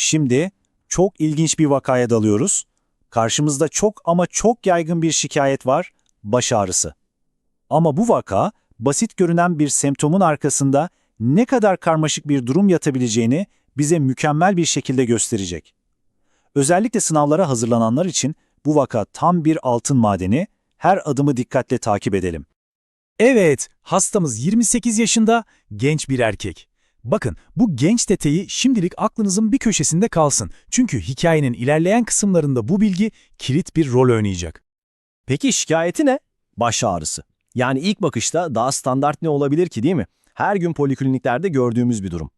Şimdi çok ilginç bir vakaya dalıyoruz. Karşımızda çok ama çok yaygın bir şikayet var, baş ağrısı. Ama bu vaka, basit görünen bir semptomun arkasında ne kadar karmaşık bir durum yatabileceğini bize mükemmel bir şekilde gösterecek. Özellikle sınavlara hazırlananlar için bu vaka tam bir altın madeni, her adımı dikkatle takip edelim. Evet, hastamız 28 yaşında, genç bir erkek. Bakın, bu genç deteyi şimdilik aklınızın bir köşesinde kalsın. Çünkü hikayenin ilerleyen kısımlarında bu bilgi kilit bir rol oynayacak. Peki şikayeti ne? Baş ağrısı. Yani ilk bakışta daha standart ne olabilir ki değil mi? Her gün polikliniklerde gördüğümüz bir durum.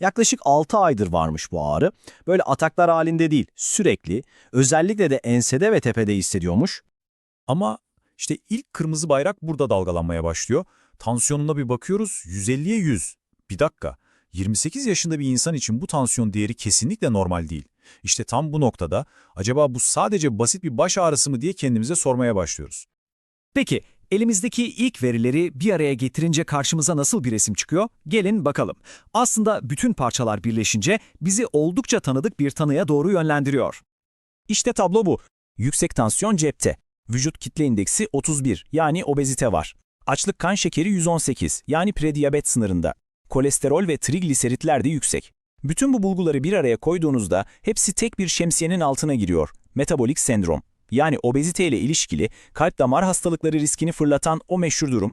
Yaklaşık 6 aydır varmış bu ağrı. Böyle ataklar halinde değil, sürekli, özellikle de ensede ve tepede hissediyormuş. Ama işte ilk kırmızı bayrak burada dalgalanmaya başlıyor. Tansiyonuna bir bakıyoruz, 150'ye 100. Bir dakika, 28 yaşında bir insan için bu tansiyon değeri kesinlikle normal değil. İşte tam bu noktada acaba bu sadece basit bir baş ağrısı mı diye kendimize sormaya başlıyoruz. Peki, elimizdeki ilk verileri bir araya getirince karşımıza nasıl bir resim çıkıyor? Gelin bakalım. Aslında bütün parçalar birleşince bizi oldukça tanıdık bir tanıya doğru yönlendiriyor. İşte tablo bu. Yüksek tansiyon cepte. Vücut kitle indeksi 31 yani obezite var. Açlık kan şekeri 118 yani prediyabet sınırında. Kolesterol ve trigliseritler de yüksek. Bütün bu bulguları bir araya koyduğunuzda hepsi tek bir şemsiyenin altına giriyor. Metabolik sendrom. Yani obezite ile ilişkili kalp damar hastalıkları riskini fırlatan o meşhur durum.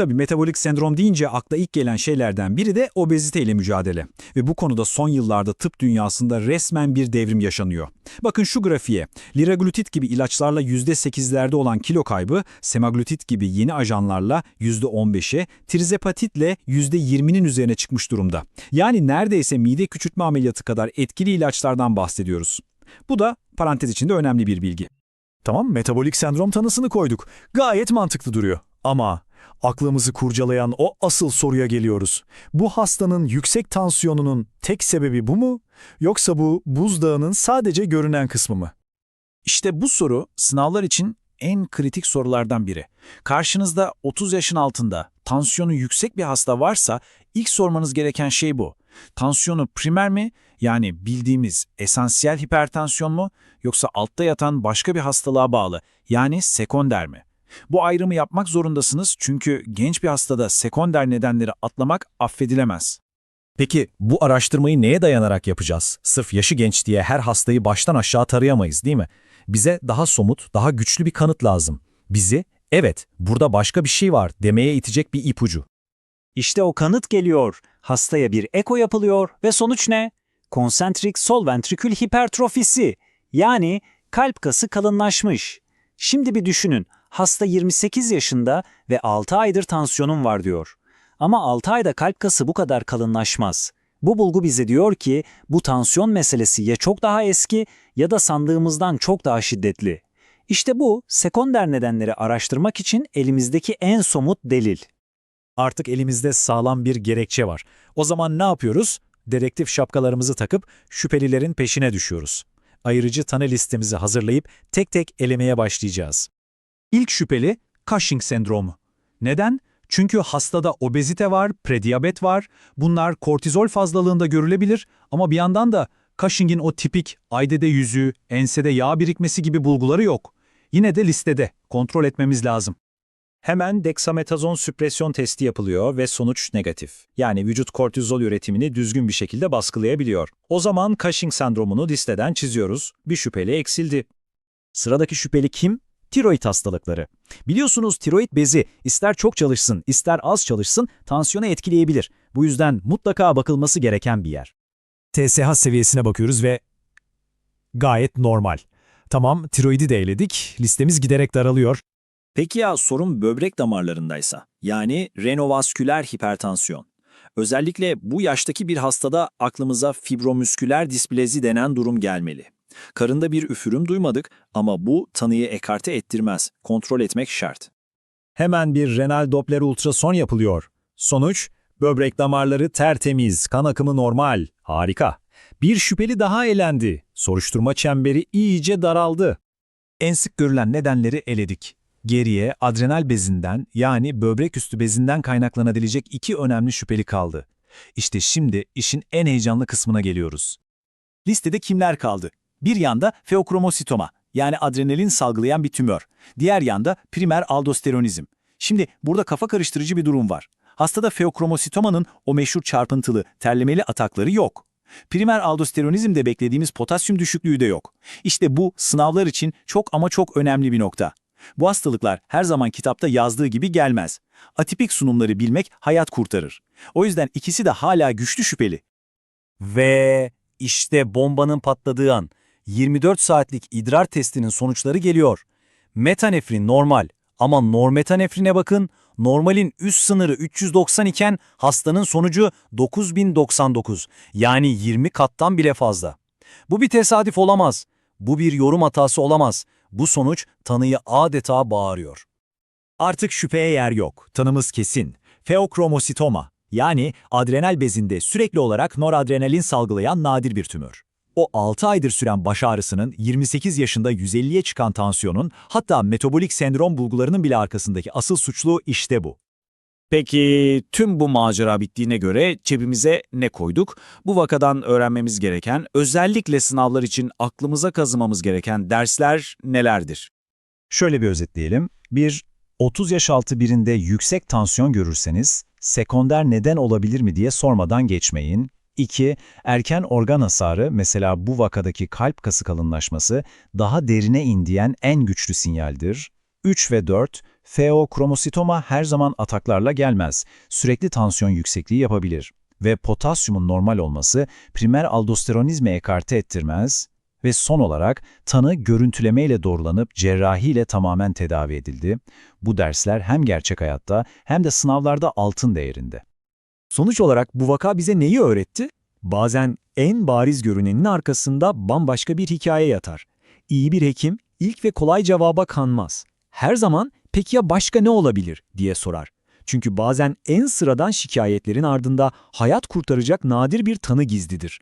Tabii metabolik sendrom deyince akla ilk gelen şeylerden biri de obezite ile mücadele. Ve bu konuda son yıllarda tıp dünyasında resmen bir devrim yaşanıyor. Bakın şu grafiğe. Liraglütit gibi ilaçlarla %8'lerde olan kilo kaybı, semaglütit gibi yeni ajanlarla %15'e, trizepatitle %20'nin üzerine çıkmış durumda. Yani neredeyse mide küçültme ameliyatı kadar etkili ilaçlardan bahsediyoruz. Bu da parantez içinde önemli bir bilgi. Tamam, metabolik sendrom tanısını koyduk. Gayet mantıklı duruyor. Ama aklımızı kurcalayan o asıl soruya geliyoruz. Bu hastanın yüksek tansiyonunun tek sebebi bu mu? Yoksa bu buzdağının sadece görünen kısmı mı? İşte bu soru sınavlar için en kritik sorulardan biri. Karşınızda 30 yaşın altında tansiyonu yüksek bir hasta varsa ilk sormanız gereken şey bu. Tansiyonu primer mi yani bildiğimiz esansiyel hipertansiyon mu yoksa altta yatan başka bir hastalığa bağlı yani sekonder mi? Bu ayrımı yapmak zorundasınız çünkü genç bir hastada sekonder nedenleri atlamak affedilemez. Peki bu araştırmayı neye dayanarak yapacağız? Sırf yaşı genç diye her hastayı baştan aşağı tarayamayız değil mi? Bize daha somut, daha güçlü bir kanıt lazım. Bizi, evet burada başka bir şey var demeye itecek bir ipucu. İşte o kanıt geliyor. Hastaya bir eko yapılıyor ve sonuç ne? Konsentrik sol ventrikül hipertrofisi. Yani kalp kası kalınlaşmış. Şimdi bir düşünün. Hasta 28 yaşında ve 6 aydır tansiyonum var diyor. Ama 6 ayda kalp kası bu kadar kalınlaşmaz. Bu bulgu bize diyor ki bu tansiyon meselesi ya çok daha eski ya da sandığımızdan çok daha şiddetli. İşte bu sekonder nedenleri araştırmak için elimizdeki en somut delil. Artık elimizde sağlam bir gerekçe var. O zaman ne yapıyoruz? Dedektif şapkalarımızı takıp şüphelilerin peşine düşüyoruz. Ayırıcı tanı listemizi hazırlayıp tek tek elemeye başlayacağız. İlk şüpheli Cushing sendromu. Neden? Çünkü hastada obezite var, prediyabet var. Bunlar kortizol fazlalığında görülebilir ama bir yandan da Cushing'in o tipik aydede yüzü, ensede yağ birikmesi gibi bulguları yok. Yine de listede, kontrol etmemiz lazım. Hemen deksametazon süpresyon testi yapılıyor ve sonuç negatif. Yani vücut kortizol üretimini düzgün bir şekilde baskılayabiliyor. O zaman Cushing sendromunu listeden çiziyoruz. Bir şüpheli eksildi. Sıradaki şüpheli kim? Tiroid hastalıkları. Biliyorsunuz tiroid bezi ister çok çalışsın ister az çalışsın tansiyonu etkileyebilir. Bu yüzden mutlaka bakılması gereken bir yer. TSH seviyesine bakıyoruz ve gayet normal. Tamam, tiroidi de eledik, listemiz giderek daralıyor. Peki ya sorun böbrek damarlarındaysa? Yani renovasküler hipertansiyon. Özellikle bu yaştaki bir hastada aklımıza fibromüsküler displezi denen durum gelmeli. Karında bir üfürüm duymadık ama bu tanıyı ekarte ettirmez. Kontrol etmek şart. Hemen bir renal doppler ultrason yapılıyor. Sonuç, böbrek damarları tertemiz, kan akımı normal. Harika. Bir şüpheli daha elendi. Soruşturma çemberi iyice daraldı. En sık görülen nedenleri eledik. Geriye adrenal bezinden yani böbrek üstü bezinden kaynaklanabilecek iki önemli şüpheli kaldı. İşte şimdi işin en heyecanlı kısmına geliyoruz. Listede kimler kaldı? Bir yanda feokromositoma yani adrenalin salgılayan bir tümör. Diğer yanda primer aldosteronizm. Şimdi burada kafa karıştırıcı bir durum var. Hastada feokromositomanın o meşhur çarpıntılı, terlemeli atakları yok. Primer aldosteronizmde beklediğimiz potasyum düşüklüğü de yok. İşte bu sınavlar için çok ama çok önemli bir nokta. Bu hastalıklar her zaman kitapta yazdığı gibi gelmez. Atipik sunumları bilmek hayat kurtarır. O yüzden ikisi de hala güçlü şüpheli. Ve işte bombanın patladığı an 24 saatlik idrar testinin sonuçları geliyor. Metanefrin normal ama normetanefrine bakın normalin üst sınırı 390 iken hastanın sonucu 9099 yani 20 kattan bile fazla. Bu bir tesadüf olamaz. Bu bir yorum hatası olamaz. Bu sonuç tanıyı adeta bağırıyor. Artık şüpheye yer yok. Tanımız kesin. Feokromositoma yani adrenal bezinde sürekli olarak noradrenalin salgılayan nadir bir tümör. O 6 aydır süren baş ağrısının 28 yaşında 150'ye çıkan tansiyonun hatta metabolik sendrom bulgularının bile arkasındaki asıl suçlu işte bu. Peki tüm bu macera bittiğine göre cebimize ne koyduk? Bu vakadan öğrenmemiz gereken, özellikle sınavlar için aklımıza kazımamız gereken dersler nelerdir? Şöyle bir özetleyelim. 1. 30 yaş altı birinde yüksek tansiyon görürseniz, sekonder neden olabilir mi diye sormadan geçmeyin. 2. Erken organ hasarı, mesela bu vakadaki kalp kası kalınlaşması, daha derine indiyen en güçlü sinyaldir. 3 ve 4. Feokromositoma her zaman ataklarla gelmez. Sürekli tansiyon yüksekliği yapabilir. Ve potasyumun normal olması primer aldosteronizmi ekarte ettirmez. Ve son olarak tanı görüntülemeyle doğrulanıp cerrahiyle tamamen tedavi edildi. Bu dersler hem gerçek hayatta hem de sınavlarda altın değerinde. Sonuç olarak bu vaka bize neyi öğretti? Bazen en bariz görünenin arkasında bambaşka bir hikaye yatar. İyi bir hekim ilk ve kolay cevaba kanmaz. Her zaman peki ya başka ne olabilir diye sorar. Çünkü bazen en sıradan şikayetlerin ardında hayat kurtaracak nadir bir tanı gizlidir.